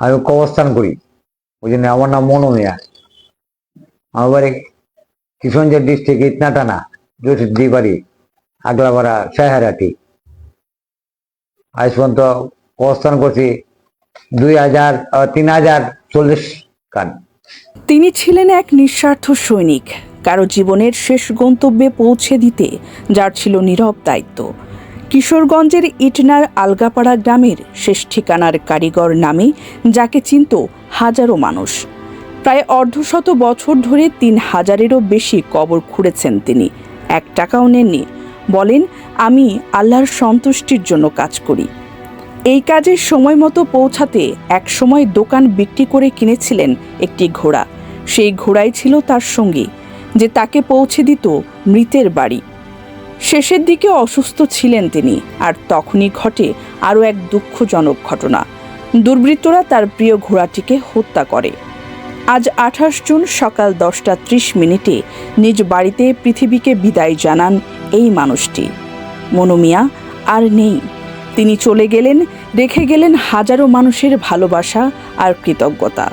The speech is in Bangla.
আমি কবস্থান করি। ওই জন্য আমার নাম মনো মিয়া। আমার বাড়ি ডিস্ট্রিক্ট ইটনাটানা জ্যোতি বাড়ি আগলাপাড়া সাহারাটি আজ পর্যন্ত অবস্থান করছি দুই হাজার তিন হাজার চল্লিশ কান তিনি ছিলেন এক নিঃস্বার্থ সৈনিক। কারও জীবনের শেষ গন্তব্যে পৌঁছে দিতে যার ছিল নীরব দায়িত্ব। কিশোরগঞ্জের ইটনার আলগাপাড়া গ্রামের শেষ ঠিকানার কারিগর নামে, যাকে চিনত হাজারো মানুষ। প্রায় অর্ধশত বছর ধরে তিন হাজারেরও বেশি কবর খুঁড়েছেন তিনি। এক টাকাও নেননি। বলেন, আমি আল্লাহর সন্তুষ্টির জন্য কাজ করি। এই কাজে সময় মতো পৌঁছাতে একসময় দোকান বিক্রি করে কিনেছিলেন একটি ঘোড়া। সেই ঘোড়াই ছিল তার সঙ্গী, যে তাকে পৌঁছে দিত মৃতের বাড়ি। শেষের দিকে অসুস্থ ছিলেন তিনি, আর তখনই ঘটে আরও এক দুঃখজনক ঘটনা। দুর্বৃত্তরা তার প্রিয় ঘোড়াটিকে হত্যা করে। আজ আঠাশ জুন সকাল দশটা ত্রিশ মিনিটে নিজ বাড়িতে পৃথিবীকে বিদায় জানান এই মানুষটি। মনোমিয়া আর নেই। তিনি চলে গেলেন, রেখে গেলেন হাজারো মানুষের ভালোবাসা আর কৃতজ্ঞতা।